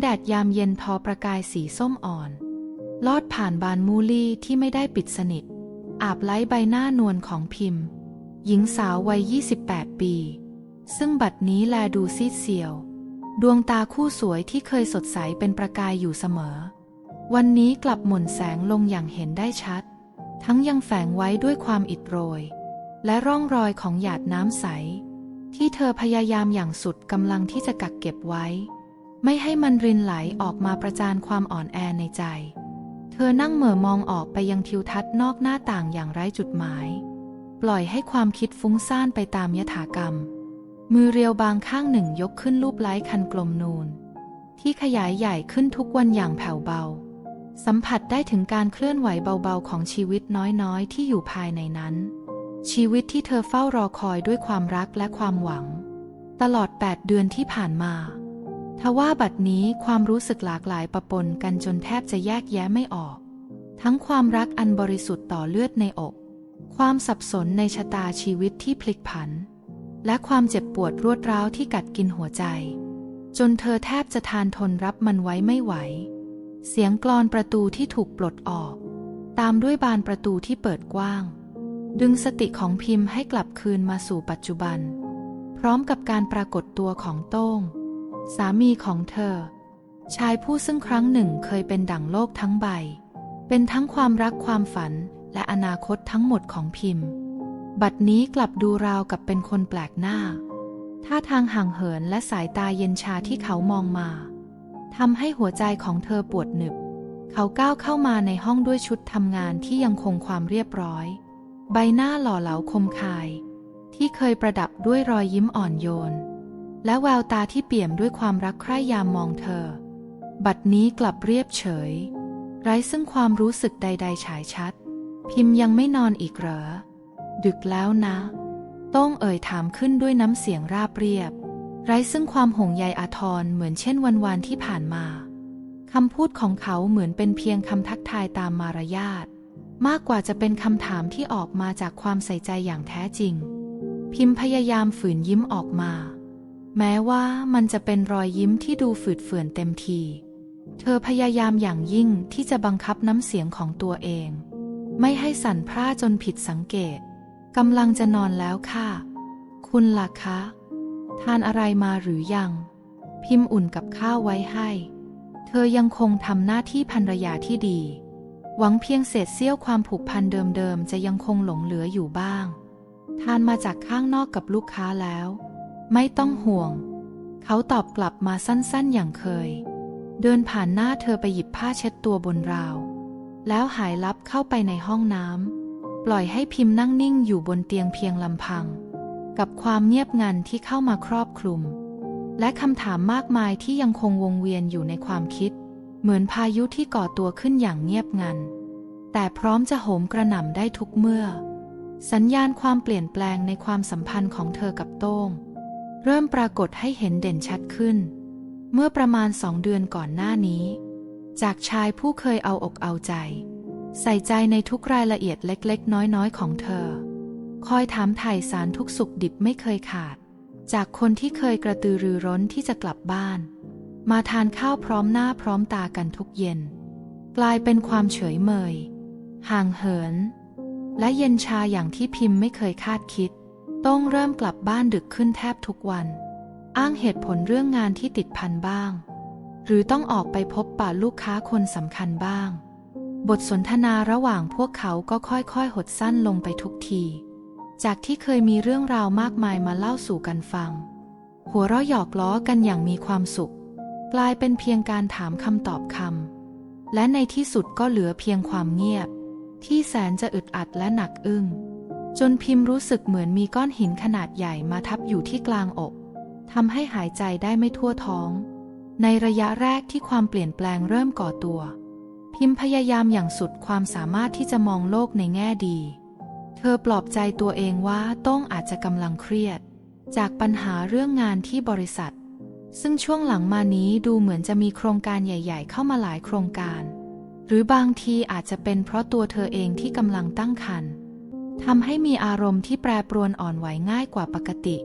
แดดยามเย็นทอประกายสีส้มอ่อน ลอดผ่านบานมูลี่ที่ไม่ได้ปิดสนิท อาบไล้ใบหน้านวลของพิมพ์ หญิงสาววัย 28 ปี ซึ่งบัดนี้แลดูซีดเซียว ดวงตาคู่สวยที่เคยสดใสเป็นประกายอยู่เสมอ วันนี้กลับหม่นแสงลงอย่างเห็นได้ชัด ทั้งยังแฝงไว้ด้วยความอิดโรย และร่องรอยของหยาดน้ำใส ที่เธอพยายามอย่างสุดกำลังที่จะกักเก็บไว้ ไม่ให้มันรินไหลออกมาประจานความอ่อนแอในใจ เธอนั่งเหม่อมองออกไปยังทิวทัศน์นอกหน้าต่างอย่างไร้จุดหมาย ปล่อยให้ความคิดฟุ้งซ่านไปตามยถากรรม มือเรียวบางข้างหนึ่งยกขึ้นรูปไล้คันกลมนูน ที่ขยายใหญ่ขึ้นทุกวันอย่างแผ่วเบา สัมผัสได้ถึงการเคลื่อนไหวเบาๆของชีวิตน้อยๆ ที่อยู่ภายในนั้น ชีวิตที่เธอเฝ้ารอคอยด้วยความรักและความหวัง ตลอด 8 เดือนที่ผ่านมา ทว่าบัดนี้ความรู้สึกหลากหลายปะปนกันจนแทบจะแยกแยะไม่ออก ทั้งความรักอันบริสุทธิ์ต่อเลือดในอก ความสับสนในชะตาชีวิตที่พลิกผัน และความเจ็บปวดรวดร้าวที่กัดกินหัวใจ จนเธอแทบจะทานทนรับมันไว้ไม่ไหว เสียงกลอนประตูที่ถูกปลดออก ตามด้วยบานประตูที่เปิดกว้าง ดึงสติของพิมพ์ให้กลับคืนมาสู่ปัจจุบัน พร้อมกับการปรากฏตัวของโต้ง สามีของเธอ ชายผู้ซึ่งครั้งหนึ่งเคยเป็นดั่งโลกทั้งใบ เป็นทั้งความรักความฝันและอนาคตทั้งหมดของพิมพ์ บัดนี้กลับดูราวกับเป็นคนแปลกหน้า ท่าทางห่างเหินและสายตาเย็นชาที่เขามองมาทำให้หัวใจของเธอปวดหนึบ เขาก้าวเข้ามาในห้องด้วยชุดทำงานที่ยังคงความเรียบร้อย ใบหน้าหล่อเหลาคมคาย ที่เคยประดับด้วยรอยยิ้มอ่อนโยน และแววตาที่เปี่ยมด้วยความรักใคร่ยามมองเธอ บัดนี้กลับเรียบเฉย ไร้ซึ่งความรู้สึกใด ๆ ฉายชัด พิมพ์ยังไม่นอนอีกเหรอ ดึกแล้วนะ ต้องเอ่ยถามขึ้นด้วยน้ำเสียงราบเรียบ ไร้ซึ่งความห่วงใยอาทรเหมือนเช่นวันวานที่ผ่านมาคำพูดของเขาเหมือนเป็นเพียงคำทักทายตามมารยาทมากกว่าจะเป็นคำถามที่ออกมาจากความใส่ใจอย่างแท้จริง พิมพ์พยายามฝืนยิ้มออกมา แม้ว่ามันจะเป็นรอยยิ้มที่ดูฝืดเฟื่อนเต็มที เธอพยายามอย่างยิ่งที่จะบังคับน้ำเสียงของตัวเอง ไม่ให้สั่นพร่าจนผิดสังเกตกำลังจะนอนแล้วค่ะ คุณล่ะคะ ทานอะไรมาหรือยัง พิมพ์อุ่นกับข้าวไว้ให้ เธอยังคงทำหน้าที่ภรรยาที่ดี หวังเพียงเศษเสี้ยวความผูกพันเดิมๆ จะยังคงหลงเหลืออยู่บ้าง ทานมาจากข้างนอกกับลูกค้าแล้ว ไม่ต้องห่วง เขาตอบกลับมาสั้นๆอย่างเคย เดินผ่านหน้าเธอไปหยิบผ้าเช็ดตัวบนราว แล้วหายลับเข้าไปในห้องน้ำปล่อยให้พิมพ์นั่งนิ่งอยู่บนเตียงเพียงลำพัง กับความเงียบงันที่เข้ามาครอบคลุม และคำถามมากมายที่ยังคงวงเวียนอยู่ในความคิด เหมือนพายุที่ก่อตัวขึ้นอย่างเงียบงัน แต่พร้อมจะโหมกระหน่ำได้ทุกเมื่อ สัญญาณความเปลี่ยนแปลงในความสัมพันธ์ของเธอกับโต้ง เริ่มปรากฏให้เห็นเด่นชัดขึ้น เมื่อประมาณสองเดือนก่อนหน้านี้ จากชายผู้เคยเอาอกเอาใจ ใส่ใจในทุกรายละเอียดเล็กๆ น้อยๆ ของเธอ คอยถามไถ่สารทุกสุขดิบไม่เคยขาด จากคนที่เคยกระตือรือร้นที่จะกลับบ้าน มาทานข้าวพร้อมหน้าพร้อมตากันทุกเย็น กลายเป็นความเฉยเมย ห่างเหิน และเย็นชาอย่างที่พิมพ์ไม่เคยคาดคิด ต้องเริ่มกลับบ้านดึกขึ้นแทบทุกวัน อ้างเหตุผลเรื่องงานที่ติดพันบ้าง หรือต้องออกไปพบป่าลูกค้าคนสำคัญบ้าง บทสนทนาระหว่างพวกเขาก็ค่อยๆ หดสั้นลงไปทุกที จากที่เคยมีเรื่องราวมากมายมาเล่าสู่กันฟัง หัวเราะหยอกล้อกันอย่างมีความสุข กลายเป็นเพียงการถามคำตอบคำและในที่สุดก็เหลือเพียงความเงียบ ที่แสนจะอึดอัดและหนักอึ้ง จนพิมพ์รู้สึกเหมือนมีก้อนหินขนาดใหญ่มาทับอยู่ที่กลางอกทำให้หายใจได้ไม่ทั่วท้อง ในระยะแรกที่ความเปลี่ยนแปลงเริ่มก่อตัว พิมพ์พยายามอย่างสุดความสามารถที่จะมองโลกในแง่ดี เธอปลอบใจตัวเองว่าต้องอาจจะกำลังเครียด จากปัญหาเรื่องงานที่บริษัท ซึ่งช่วงหลังมานี้ดูเหมือนจะมีโครงการใหญ่ ๆ เข้ามาหลายโครงการ หรือบางทีอาจจะเป็นเพราะตัวเธอเองที่กำลังตั้งครรภ์ ทำให้มีอารมณ์ที่แปรปรวนอ่อนไหวง่ายกว่าปกติ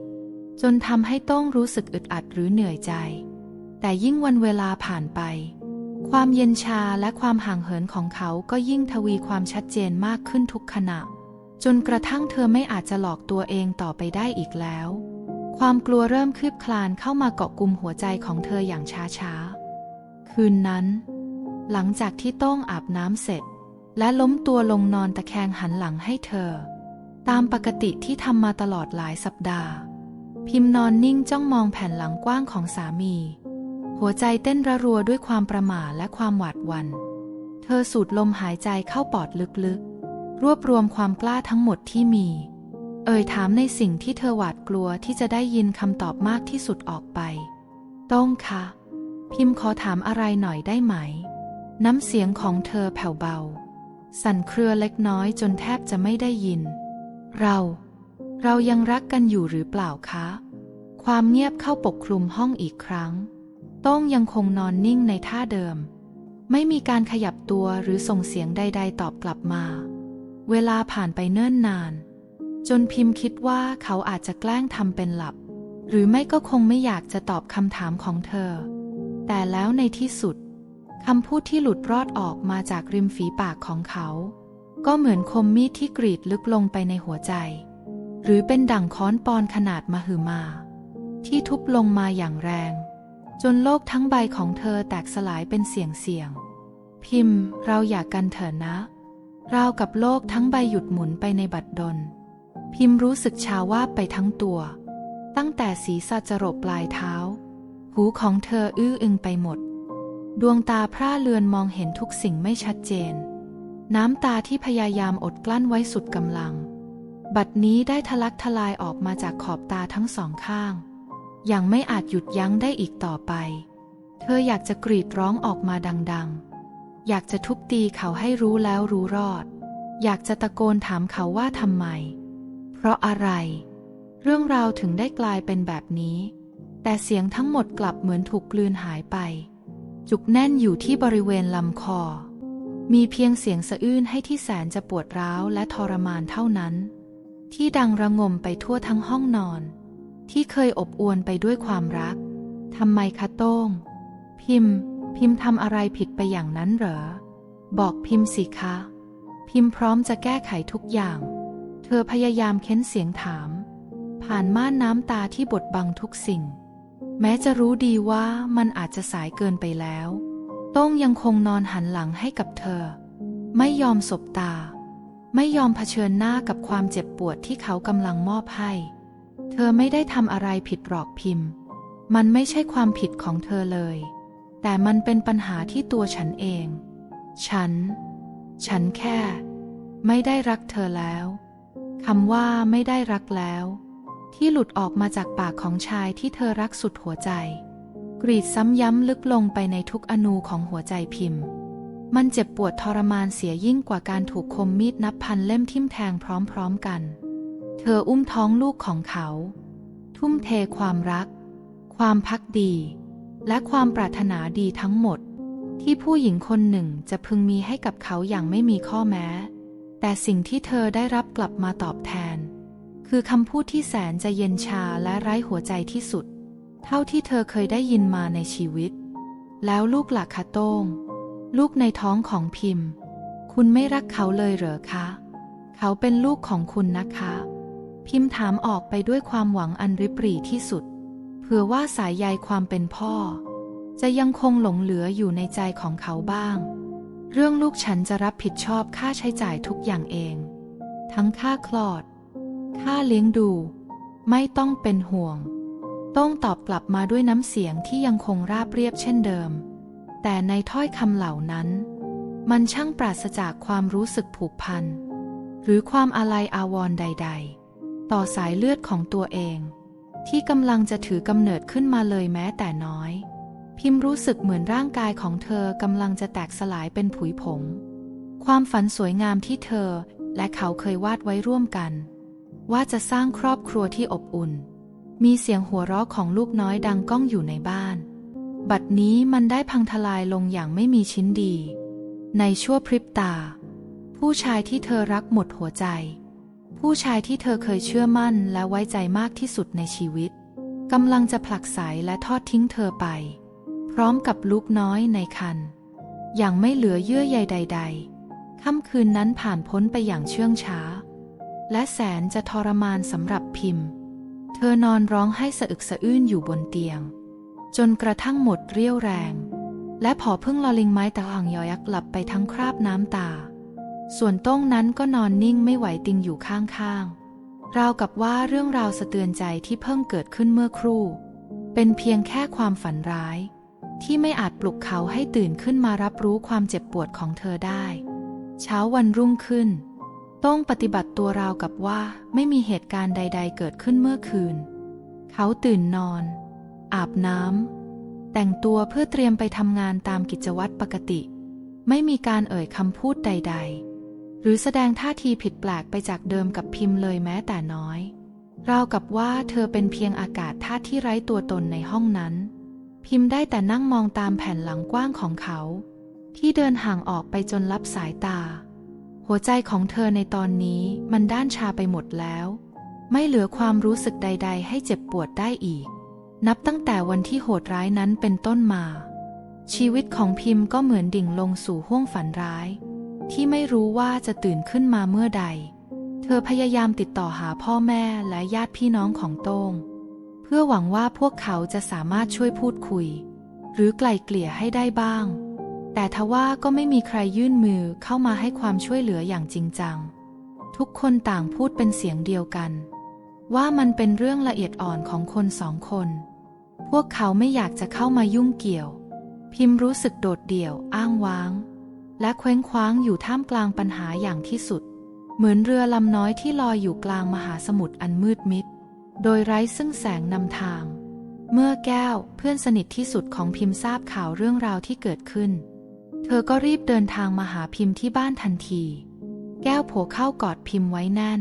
จนทำให้ต้องรู้สึกอึดอัดหรือเหนื่อยใจ แต่ยิ่งวันเวลาผ่านไป ความเย็นชาและความห่างเหินของเขาก็ยิ่งทวีความชัดเจนมากขึ้นทุกขณะ จนกระทั่งเธอไม่อาจจะหลอกตัวเองต่อไปได้อีกแล้ว ความกลัวเริ่มคืบคลานเข้ามาเกาะกลุ่มหัวใจของเธออย่างช้าๆ คืนนั้น หลังจากที่ต้องอาบน้ำเสร็จ และล้มตัวลงนอนตะแคงหันหลังให้เธอ ตามปกติที่ทำมาตลอดหลายสัปดาห์ พิมพ์นอนนิ่งจ้องมองแผ่นหลังกว้างของสามี หัวใจเต้นระรัวด้วยความประหม่าและความหวาดหวัน่นเธอสูดลมหายใจเข้าปอดลึกๆ รวบรวมความกล้าทั้งหมดที่มี เอ่ยถามในสิ่งที่เธอหวาดกลัวที่จะได้ยินคำตอบมากที่สุดออกไป ต้องคะพิมพ์ขอถามอะไรหน่อยได้ไหม น้ำเสียงของเธอแผ่วเบา สั่นเครือเล็กน้อยจนแทบจะไม่ได้ยิน เรา เรายังรักกันอยู่หรือเปล่าคะ ความเงียบเข้าปกคลุมห้องอีกครั้งโต้องยังคงนอนนิ่งในท่าเดิม ไม่มีการขยับตัวหรือส่งเสียงใด ๆ ตอบกลับมา เวลาผ่านไปเนิ่นนาน จนพิมพ์คิดว่าเขาอาจจะแกล้งทำเป็นหลับ หรือไม่ก็คงไม่อยากจะตอบคำถามของเธอ แต่แล้วในที่สุด คำพูดที่หลุดรอดออกมาจากริมฝีปากของเขา ก็เหมือนคมมีดที่กรีดลึกลงไปในหัวใจ หรือเป็นดั่งค้อนปอนขนาดมหึมา ที่ทุบลงมาอย่างแรง จนโลกทั้งใบของเธอแตกสลายเป็นเสียงเสียง พิมพ์เราอยากกันเถอะนะ ราวกับโลกทั้งใบหยุดหมุนไปในบัดดล พิมพ์รู้สึกชาว่าบไปทั้งตัว ตั้งแต่ศีรษะจรดปลายเท้า หูของเธออื้ออึงไปหมด ดวงตาพร่าเลือนมองเห็นทุกสิ่งไม่ชัดเจน น้ำตาที่พยายามอดกลั้นไว้สุดกำลัง บัดนี้ได้ทะลักทลายออกมาจากขอบตาทั้งสองข้าง อย่างไม่อาจหยุดยั้งได้อีกต่อไป เธออยากจะกรีดร้องออกมาดังๆ อยากจะทุบตีเขาให้รู้แล้วรู้รอด อยากจะตะโกนถามเขาว่าทำไม เพราะอะไร เรื่องราวถึงได้กลายเป็นแบบนี้ แต่เสียงทั้งหมดกลับเหมือนถูกกลืนหายไป จุกแน่นอยู่ที่บริเวณลำคอ มีเพียงเสียงสะอื้นให้ที่แสนจะปวดร้าวและทรมานเท่านั้น ที่ดังระงมไปทั่วทั้งห้องนอน ที่เคยอบอวลไปด้วยความรักทำไมคะโต้ง พิมพ์ พิมพ์ทำอะไรผิดไปอย่างนั้นเหรอ บอกพิมพ์สิคะ พิมพ์พร้อมจะแก้ไขทุกอย่าง เธอพยายามเค้นเสียงถาม ผ่านม่านน้ำตาที่บดบังทุกสิ่ง แม้จะรู้ดีว่ามันอาจจะสายเกินไปแล้ว ต้งยังคงนอนหันหลังให้กับเธอ ไม่ยอมสบตา ไม่ยอมเผชิญหน้ากับความเจ็บปวดที่เขากำลังมอบให้ เธอไม่ได้ทำอะไรผิดหรอกพิมพ์ มันไม่ใช่ความผิดของเธอเลย แต่มันเป็นปัญหาที่ตัวฉันเอง ฉัน ฉันแค่ ไม่ได้รักเธอแล้วคำว่าไม่ได้รักแล้ว ที่หลุดออกมาจากปากของชายที่เธอรักสุดหัวใจ กรีดซ้ำย้ำลึกลงไปในทุกอนูของหัวใจพิมพ์ มันเจ็บปวดทรมานเสียยิ่งกว่าการถูกคมมีดนับพันเล่มทิ่มแทงพร้อมๆกัน เธออุ้มท้องลูกของเขา ทุ่มเทความรัก ความพักดี และความปรารถนาดีทั้งหมด ที่ผู้หญิงคนหนึ่งจะพึงมีให้กับเขาอย่างไม่มีข้อแม้ แต่สิ่งที่เธอได้รับกลับมาตอบแทน คือคำพูดที่แสนจะเย็นชาและไร้หัวใจที่สุด เท่าที่เธอเคยได้ยินมาในชีวิต แล้วลูกหลักคะโต้ง ลูกในท้องของพิมพ์ คุณไม่รักเขาเลยเหรอคะ เขาเป็นลูกของคุณนะคะ พิมพ์ถามออกไปด้วยความหวังอันริบหรี่ที่สุด เผื่อว่าสายใยความเป็นพ่อ จะยังคงหลงเหลืออยู่ในใจของเขาบ้าง เรื่องลูกฉันจะรับผิดชอบค่าใช้จ่ายทุกอย่างเอง ทั้งค่าคลอด ค่าเลี้ยงดู ไม่ต้องเป็นห่วง ต้องตอบกลับมาด้วยน้ำเสียงที่ยังคงราบเรียบเช่นเดิม แต่ในถ้อยคำเหล่านั้น มันช่างปราศจากความรู้สึกผูกพัน หรือความอาลัยอาวรณ์ใด ๆ ต่อสายเลือดของตัวเอง ที่กำลังจะถือกำเนิดขึ้นมาเลยแม้แต่น้อย พิมพ์รู้สึกเหมือนร่างกายของเธอกำลังจะแตกสลายเป็นผุยผง ความฝันสวยงามที่เธอและเขาเคยวาดไว้ร่วมกัน ว่าจะสร้างครอบครัวที่อบอุ่น มีเสียงหัวเราะของลูกน้อยดังก้องอยู่ในบ้าน บัดนี้มันได้พังทลายลงอย่างไม่มีชิ้นดี ในชั่วพริบตา ผู้ชายที่เธอรักหมดหัวใจ ผู้ชายที่เธอเคยเชื่อมั่นและไว้ใจมากที่สุดในชีวิตกำลังจะผลักไสและทอดทิ้งเธอไป พร้อมกับลูกน้อยในคัน อย่างไม่เหลือเยื่อใยใด ๆค่ำคืนนั้นผ่านพ้นไปอย่างเชื่องช้า และแสนจะทรมานสำหรับพิมพ์ เธอนอนร้องให้สะอึกสะอื้นอยู่บนเตียง จนกระทั่งหมดเรี่ยวแรง และพอพึ่งลอลิงไม้ตะหางยอยักหลับไปทั้งคราบน้ำตา ส่วนต้งนั้นก็นอนนิ่งไม่ไหวติงอยู่ข้างๆ ราวกับว่าเรื่องราวสะเตือนใจที่เพิ่งเกิดขึ้นเมื่อครู่ เป็นเพียงแค่ความฝันร้าย ที่ไม่อาจปลุกเขาให้ตื่นขึ้นมารับรู้ความเจ็บปวดของเธอได้ เช้าวันรุ่งขึ้น ต้องปฏิบัติตัวราวกับว่าไม่มีเหตุการณ์ใด ๆ เกิดขึ้นเมื่อคืน เขาตื่นนอน อาบน้ำแต่งตัวเพื่อเตรียมไปทำงานตามกิจวัตรปกติ ไม่มีการเอ่ยคำพูดใด ๆ หรือแสดงท่าทีผิดแปลกไปจากเดิมกับพิมพ์เลยแม้แต่น้อย ราวกับว่าเธอเป็นเพียงอากาศธาตุที่ไร้ตัวตนในห้องนั้น พิมพ์ได้แต่นั่งมองตามแผ่นหลังกว้างของเขา ที่เดินห่างออกไปจนลับสายตา หัวใจของเธอในตอนนี้มันด้านชาไปหมดแล้ว ไม่เหลือความรู้สึกใด ๆ ให้เจ็บปวดได้อีก นับตั้งแต่วันที่โหดร้ายนั้นเป็นต้นมา ชีวิตของพิมพ์ก็เหมือนดิ่งลงสู่ห้วงฝันร้าย ที่ไม่รู้ว่าจะตื่นขึ้นมาเมื่อใด เธอพยายามติดต่อหาพ่อแม่และญาติพี่น้องของโต้ง เพื่อหวังว่าพวกเขาจะสามารถช่วยพูดคุย หรือไกล่เกลี่ยให้ได้บ้าง แต่ทว่าก็ไม่มีใครยื่นมือเข้ามาให้ความช่วยเหลืออย่างจริงจัง ทุกคนต่างพูดเป็นเสียงเดียวกัน ว่ามันเป็นเรื่องละเอียดอ่อนของคนสองคน พวกเขาไม่อยากจะเข้ามายุ่งเกี่ยว พิมพ์รู้สึกโดดเดี่ยว อ้างว้าง และเคว้งคว้างอยู่ท่ามกลางปัญหาอย่างที่สุด เหมือนเรือลำน้อยที่ลอยอยู่กลางมหาสมุทรอันมืดมิด โดยไร้ซึ่งแสงนำทาง เมื่อแก้วเพื่อนสนิทที่สุดของพิมพ์ทราบข่าวเรื่องราวที่เกิดขึ้น เธอก็รีบเดินทางมาหาพิมพ์ที่บ้านทันที แก้วโผเข้ากอดพิมพ์ไว้แน่น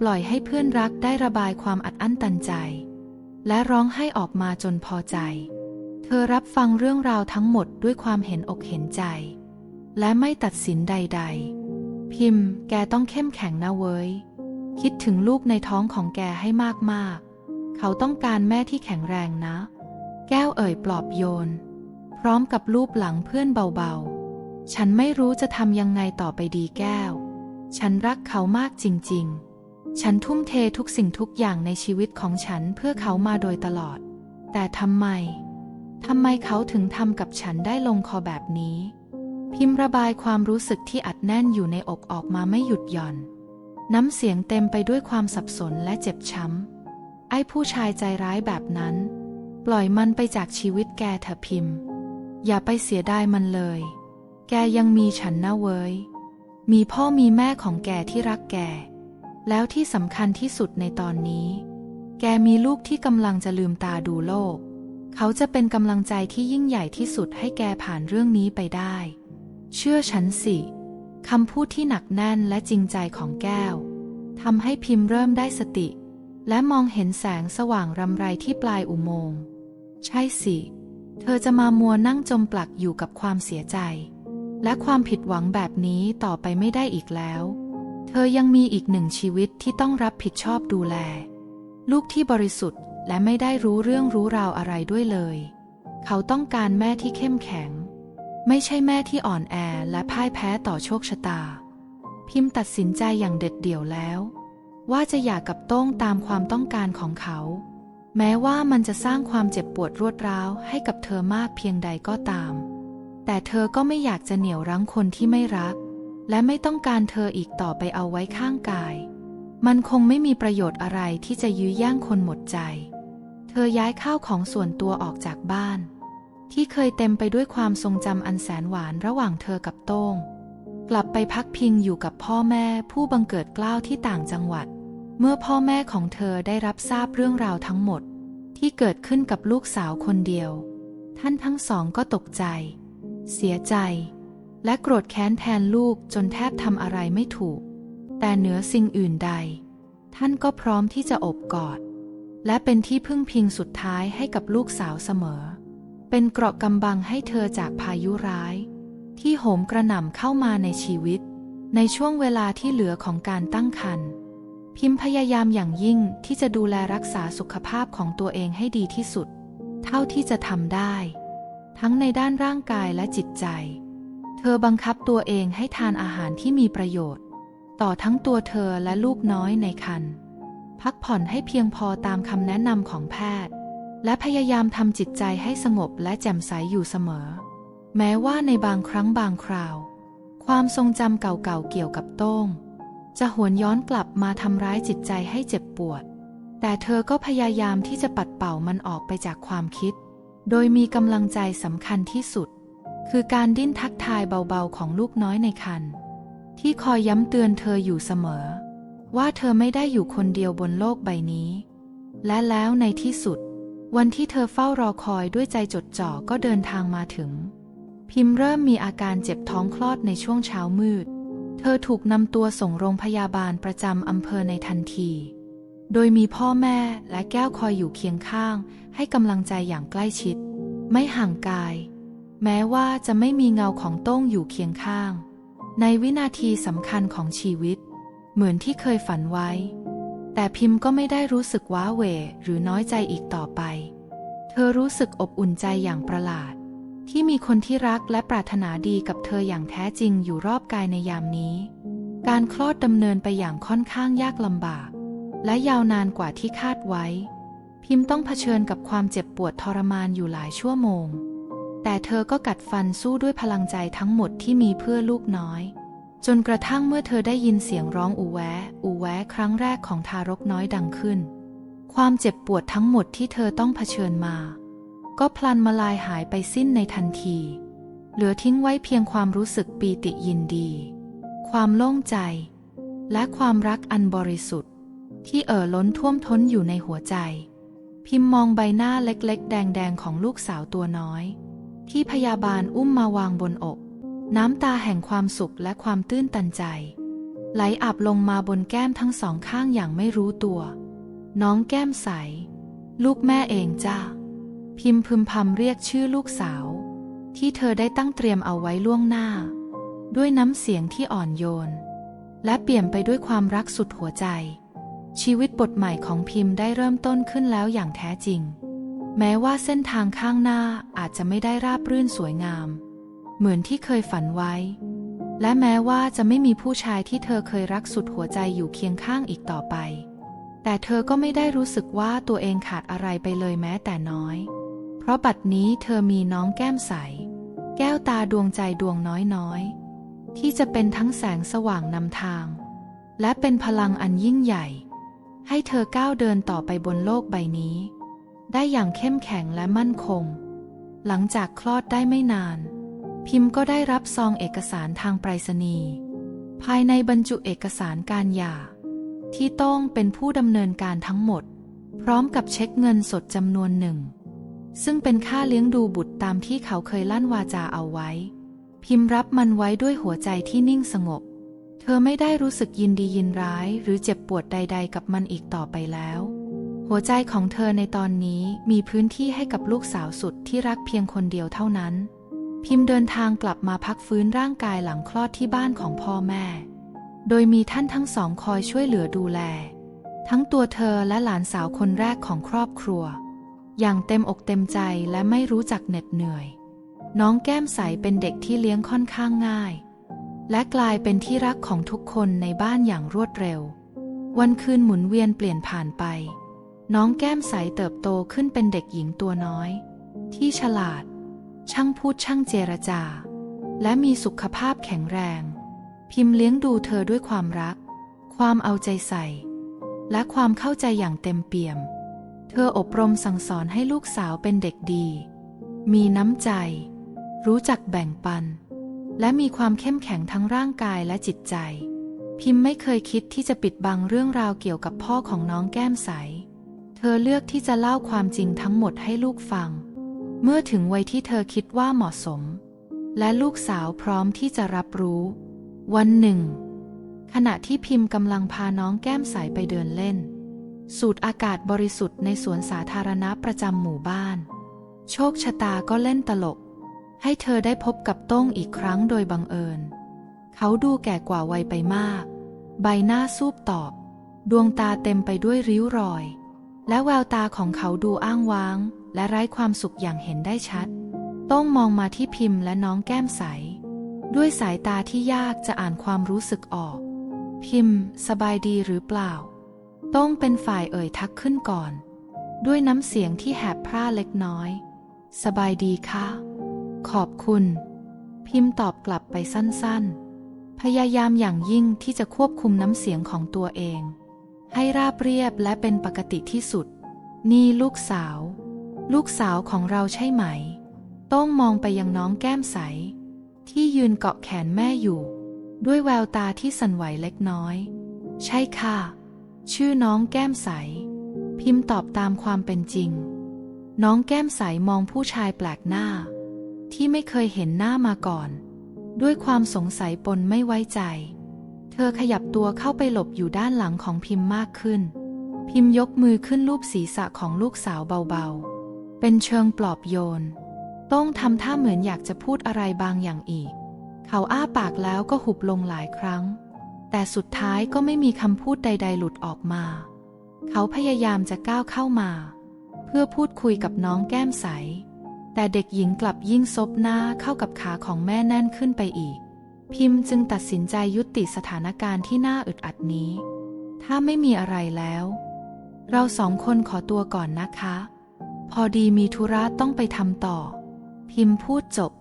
ปล่อยให้เพื่อนรักได้ระบายความอัดอั้นตันใจ และร้องไห้ออกมาจนพอใจ เธอรับฟังเรื่องราวทั้งหมดด้วยความเห็นอกเห็นใจ และไม่ตัดสินใด ๆ พิมพ์ แกต้องเข้มแข็งนะเว้ย คิดถึงลูกในท้องของแกให้มากๆ เขาต้องการแม่ที่แข็งแรงนะ แก้วเอ่ยปลอบโยน พร้อมกับรูปหลังเพื่อนเบาๆ ฉันไม่รู้จะทำยังไงต่อไปดีแก้ว ฉันรักเขามากจริงๆ ฉันทุ่มเททุกสิ่งทุกอย่างในชีวิตของฉันเพื่อเขามาโดยตลอด แต่ทำไม ทำไมเขาถึงทำกับฉันได้ลงคอแบบนี้ พิมพ์ระบายความรู้สึกที่อัดแน่นอยู่ในอกออกมาไม่หยุดหย่อน น้ำเสียงเต็มไปด้วยความสับสนและเจ็บช้ำ ไอ้ผู้ชายใจร้ายแบบนั้น ปล่อยมันไปจากชีวิตแกเถอะพิมพ์ อย่าไปเสียดายมันเลย แกยังมีฉันนะเว้ย มีพ่อมีแม่ของแกที่รักแก แล้วที่สำคัญที่สุดในตอนนี้ แกมีลูกที่กำลังจะลืมตาดูโลก เขาจะเป็นกำลังใจที่ยิ่งใหญ่ที่สุดให้แกผ่านเรื่องนี้ไปได้ เชื่อฉันสิคำพูดที่หนักแน่นและจริงใจของแก้วทำให้พิมพ์เริ่มได้สติ และมองเห็นแสงสว่างรำไรที่ปลายอุโมงค์ ใช่สิ เธอจะมามัวนั่งจมปลักอยู่กับความเสียใจ และความผิดหวังแบบนี้ต่อไปไม่ได้อีกแล้ว เธอยังมีอีกหนึ่งชีวิตที่ต้องรับผิดชอบดูแล ลูกที่บริสุทธิ์และไม่ได้รู้เรื่องรู้ราวอะไรด้วยเลย เขาต้องการแม่ที่เข้มแข็ง ไม่ใช่แม่ที่อ่อนแอและพ่ายแพ้ต่อโชคชะตา พิมพ์ตัดสินใจอย่างเด็ดเดี่ยวแล้ว ว่าจะหย่ากับโต้งตามความต้องการของเขา แม้ว่ามันจะสร้างความเจ็บปวดรวดร้าวให้กับเธอมากเพียงใดก็ตาม แต่เธอก็ไม่อยากจะเหนี่ยวรั้งคนที่ไม่รัก และไม่ต้องการเธออีกต่อไปเอาไว้ข้างกาย มันคงไม่มีประโยชน์อะไรที่จะยื้อย่างคนหมดใจ เธอย้ายข้าวของส่วนตัวออกจากบ้าน ที่เคยเต็มไปด้วยความทรงจำอันแสนหวานระหว่างเธอกับโต้ง กลับไปพักพิงอยู่กับพ่อแม่ผู้บังเกิดเกล้าวที่ต่างจังหวัด เมื่อพ่อแม่ของเธอได้รับทราบเรื่องราวทั้งหมด ที่เกิดขึ้นกับลูกสาวคนเดียว ท่านทั้งสองก็ตกใจ เสียใจ และโกรธแค้นแทนลูกจนแทบทำอะไรไม่ถูก แต่เหนือสิ่งอื่นใด ท่านก็พร้อมที่จะอบกอด และเป็นที่พึ่งพิงสุดท้ายให้กับลูกสาวเสมอ เป็นเกราะกำบังให้เธอจากพายุร้าย ที่โหมกระหน่ำเข้ามาในชีวิต ในช่วงเวลาที่เหลือของการตั้งครรภ์ พิมพ์พยายามอย่างยิ่งที่จะดูแลรักษาสุขภาพของตัวเองให้ดีที่สุด เท่าที่จะทำได้ ทั้งในด้านร่างกายและจิตใจ เธอบังคับตัวเองให้ทานอาหารที่มีประโยชน์ ต่อทั้งตัวเธอและลูกน้อยในครรภ์พักผ่อนให้เพียงพอตามคำแนะนำของแพทย์ และพยายามทำจิตใจให้สงบและแจ่มใสอยู่เสมอ แม้ว่าในบางครั้งบางคราว ความทรงจำเก่าๆเกี่ยวกับโต้ง จะหวนย้อนกลับมาทำร้ายจิตใจให้เจ็บปวด แต่เธอก็พยายามที่จะปัดเป่ามันออกไปจากความคิด โดยมีกำลังใจสำคัญที่สุด คือการดิ้นทักทายเบาๆของลูกน้อยในครรภ์ที่คอยย้ำเตือนเธออยู่เสมอ ว่าเธอไม่ได้อยู่คนเดียวบนโลกใบนี้ และแล้วในที่สุด วันที่เธอเฝ้ารอคอยด้วยใจจดจ่อก็เดินทางมาถึง พิมพ์เริ่มมีอาการเจ็บท้องคลอดในช่วงเช้ามืด เธอถูกนำตัวส่งโรงพยาบาลประจำอำเภอในทันที โดยมีพ่อแม่และแก้วคอยอยู่เคียงข้าง ให้กำลังใจอย่างใกล้ชิด ไม่ห่างกาย แม้ว่าจะไม่มีเงาของโต้งอยู่เคียงข้าง ในวินาทีสำคัญของชีวิต เหมือนที่เคยฝันไว้ แต่พิมพ์ก็ไม่ได้รู้สึกว้าเหวหรือน้อยใจอีกต่อไป เธอรู้สึกอบอุ่นใจอย่างประหลาด ที่มีคนที่รักและปรารถนาดีกับเธออย่างแท้จริงอยู่รอบกายในยามนี้ การคลอดดำเนินไปอย่างค่อนข้างยากลำบาก และยาวนานกว่าที่คาดไว้ พิมพ์ต้องเผชิญกับความเจ็บปวดทรมานอยู่หลายชั่วโมง แต่เธอก็กัดฟันสู้ด้วยพลังใจทั้งหมดที่มีเพื่อลูกน้อย จนกระทั่งเมื่อเธอได้ยินเสียงร้องอูแวะอูแวะครั้งแรกของทารกน้อยดังขึ้น ความเจ็บปวดทั้งหมดที่เธอต้องเผชิญมา ก็พลันมาลายหายไปสิ้นในทันที เหลือทิ้งไว้เพียงความรู้สึกปีติยินดี ความโล่งใจ และความรักอันบริสุทธิ์ ที่เอ่อล้นท่วมท้นอยู่ในหัวใจ พิมพ์มองใบหน้าเล็กๆ แดงๆ ของลูกสาวตัวน้อย ที่พยาบาลอุ้มมาวางบนอก น้ำตาแห่งความสุขและความตื้นตันใจ ไหลอาบลงมาบนแก้มทั้งสองข้างอย่างไม่รู้ตัว น้องแก้มใส ลูกแม่เองจ้า พิมพ์พึมพำเรียกชื่อลูกสาว ที่เธอได้ตั้งเตรียมเอาไว้ล่วงหน้า ด้วยน้ำเสียงที่อ่อนโยน และเปลี่ยมไปด้วยความรักสุดหัวใจ ชีวิตบทใหม่ของพิมพ์ได้เริ่มต้นขึ้นแล้วอย่างแท้จริง แม้ว่าเส้นทางข้างหน้าอาจจะไม่ได้ราบรื่นสวยงาม เหมือนที่เคยฝันไว้ และแม้ว่าจะไม่มีผู้ชายที่เธอเคยรักสุดหัวใจอยู่เคียงข้างอีกต่อไปแต่เธอก็ไม่ได้รู้สึกว่าตัวเองขาดอะไรไปเลยแม้แต่น้อย ราะบัดนี้เธอมีน้องแก้มใส แก้วตาดวงใจดวงน้อยๆ ที่จะเป็นทั้งแสงสว่างนำทาง และเป็นพลังอันยิ่งใหญ่ ให้เธอก้าวเดินต่อไปบนโลกใบนี้ ได้อย่างเข้มแข็งและมั่นคง หลังจากคลอดได้ไม่นาน พิมพ์ก็ได้รับซองเอกสารทางไปรษณีย์ภายในบรรจุเอกสารการหย่า ที่ต้องเป็นผู้ดำเนินการทั้งหมด พร้อมกับเช็คเงินสดจำนวนหนึ่ง ซึ่งเป็นค่าเลี้ยงดูบุตรตามที่เขาเคยลั่นวาจาเอาไว้ พิมพ์รับมันไว้ด้วยหัวใจที่นิ่งสงบ เธอไม่ได้รู้สึกยินดียินร้าย หรือเจ็บปวดใด ๆ กับมันอีกต่อไปแล้ว หัวใจของเธอในตอนนี้มีพื้นที่ให้กับลูกสาวสุดที่รักเพียงคนเดียวเท่านั้น พิมพ์เดินทางกลับมาพักฟื้นร่างกายหลังคลอดที่บ้านของพ่อแม่ โดยมีท่านทั้งสองคอยช่วยเหลือดูแล ทั้งตัวเธอและหลานสาวคนแรกของครอบครัว อย่างเต็มอกเต็มใจและไม่รู้จักเหน็ดเหนื่อย น้องแก้มใสเป็นเด็กที่เลี้ยงค่อนข้างง่าย และกลายเป็นที่รักของทุกคนในบ้านอย่างรวดเร็ว วันคืนหมุนเวียนเปลี่ยนผ่านไป น้องแก้มใสเติบโตขึ้นเป็นเด็กหญิงตัวน้อย ที่ฉลาด ช่างพูดช่างเจรจา และมีสุขภาพแข็งแรง พิมพ์เลี้ยงดูเธอด้วยความรัก ความเอาใจใส่ และความเข้าใจอย่างเต็มเปี่ยม เธออบรมสั่งสอนให้ลูกสาวเป็นเด็กดี มีน้ำใจ รู้จักแบ่งปัน และมีความเข้มแข็งทั้งร่างกายและจิตใจ พิมพ์ไม่เคยคิดที่จะปิดบังเรื่องราวเกี่ยวกับพ่อของน้องแก้มใส เธอเลือกที่จะเล่าความจริงทั้งหมดให้ลูกฟัง เมื่อถึงวัยที่เธอคิดว่าเหมาะสม และลูกสาวพร้อมที่จะรับรู้ วันหนึ่ง ขณะที่พิมพ์กำลังพาน้องแก้มใสไปเดินเล่น สูดอากาศบริสุทธิ์ในสวนสาธารณะประจำหมู่บ้าน โชคชะตาก็เล่นตลก ให้เธอได้พบกับโต้งอีกครั้งโดยบังเอิญ เขาดูแก่กว่าวัยไปมาก ใบหน้าซูบตอบ ดวงตาเต็มไปด้วยริ้วรอย และแววตาของเขาดูอ้างว้าง และไร้ความสุขอย่างเห็นได้ชัดต้งมองมาที่พิมพ์และน้องแก้มใส ด้วยสายตาที่ยากจะอ่านความรู้สึกออก พิมพ์ สบายดีหรือเปล่า ต้องเป็นฝ่ายเอ่ยทักขึ้นก่อน ด้วยน้ำเสียงที่แหบพร่าเล็กน้อย สบายดีค่ะ ขอบคุณ พิมพ์ตอบกลับไปสั้นๆ พยายามอย่างยิ่งที่จะควบคุมน้ำเสียงของตัวเอง ให้ราบเรียบและเป็นปกติที่สุด นี่ลูกสาว ลูกสาวของเราใช่ไหม ต้องมองไปยังน้องแก้มใส ที่ยืนเกาะแขนแม่อยู่ ด้วยแววตาที่สั่นไหวเล็กน้อย ใช่ค่ะ ชื่อน้องแก้มใส พิมพ์ตอบตามความเป็นจริง น้องแก้มใสมองผู้ชายแปลกหน้า ที่ไม่เคยเห็นหน้ามาก่อน ด้วยความสงสัยปนไม่ไว้ใจ เธอขยับตัวเข้าไปหลบอยู่ด้านหลังของพิมพ์มากขึ้น พิมพ์ยกมือขึ้นลูบศีรษะของลูกสาวเบาๆ เป็นเชิงปลอบโยน ต้องทำท่าเหมือนอยากจะพูดอะไรบางอย่างอีก เขาอ้าปากแล้วก็หุบลงหลายครั้ง แต่สุดท้ายก็ไม่มีคำพูดใด ๆ หลุดออกมา เขาพยายามจะก้าวเข้ามา เพื่อพูดคุยกับน้องแก้มใส แต่เด็กหญิงกลับยิ่งซบหน้าเข้ากับขาของแม่แน่นขึ้นไปอีก พิมพ์จึงตัดสินใจยุติสถานการณ์ที่น่าอึดอัดนี้ ถ้าไม่มีอะไรแล้ว เราสองคนขอตัวก่อนนะคะ พอดีมีธุระต้องไปทำต่อ พิมพ์พูดจบ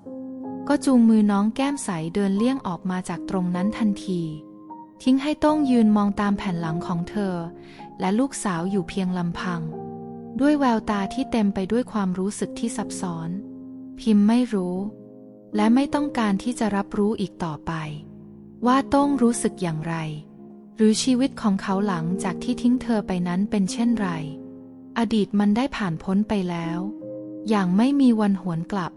ก็จูงมือน้องแก้มใสเดินเลี่ยงออกมาจากตรงนั้นทันที ทิ้งให้ต้องยืนมองตามแผ่นหลังของเธอ และลูกสาวอยู่เพียงลำพัง ด้วยแววตาที่เต็มไปด้วยความรู้สึกที่ซับซ้อน พิมพ์ไม่รู้ และไม่ต้องการที่จะรับรู้อีกต่อไป ว่าต้องรู้สึกอย่างไร หรือชีวิตของเขาหลังจากที่ทิ้งเธอไปนั้นเป็นเช่นไร อดีตมันได้ผ่านพ้นไปแล้ว อย่างไม่มีวันหวนกลับ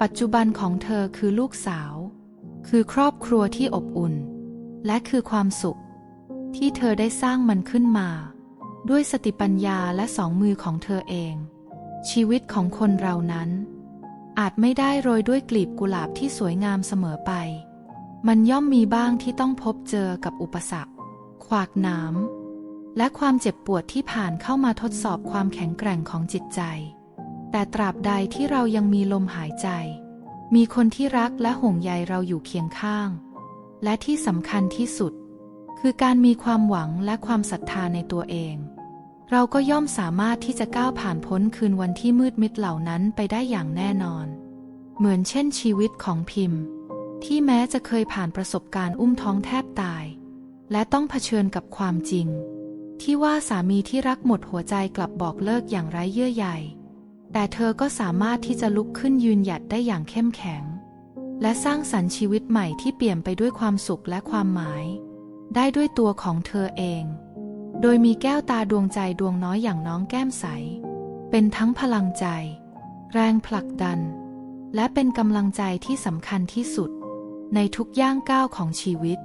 ปัจจุบันของเธอคือลูกสาว คือครอบครัวที่อบอุ่น และคือความสุข ที่เธอได้สร้างมันขึ้นมา ด้วยสติปัญญาและสองมือของเธอเอง ชีวิตของคนเรานั้น อาจไม่ได้โรยด้วยกลีบกุหลาบที่สวยงามเสมอไป มันย่อมมีบ้างที่ต้องพบเจอกับอุปสรรค ขวากหน้ำและความเจ็บปวดที่ผ่านเข้ามาทดสอบความแข็งแกร่งของจิตใจ แต่ตราบใดที่เรายังมีลมหายใจ มีคนที่รักและห่วงใยเราอยู่เคียงข้าง และที่สำคัญที่สุด คือการมีความหวังและความศรัทธาในตัวเอง เราก็ย่อมสามารถที่จะก้าวผ่านพ้นคืนวันที่มืดมิดเหล่านั้นไปได้อย่างแน่นอน เหมือนเช่นชีวิตของพิมพ์ ที่แม้จะเคยผ่านประสบการณ์อุ้มท้องแทบตาย และต้องเผชิญกับความจริง ที่ว่าสามีที่รักหมดหัวใจกลับบอกเลิกอย่างไร้เยื่อใยแต่เธอก็สามารถที่จะลุกขึ้นยืนหยัดได้อย่างเข้มแข็ง และสร้างสรรค์ชีวิตใหม่ที่เปลี่ยนไปด้วยความสุขและความหมาย ได้ด้วยตัวของเธอเอง โดยมีแก้วตาดวงใจดวงน้อยอย่างน้องแก้มใส เป็นทั้งพลังใจ แรงผลักดัน และเป็นกำลังใจที่สำคัญที่สุด ในทุกย่างก้าวของชีวิต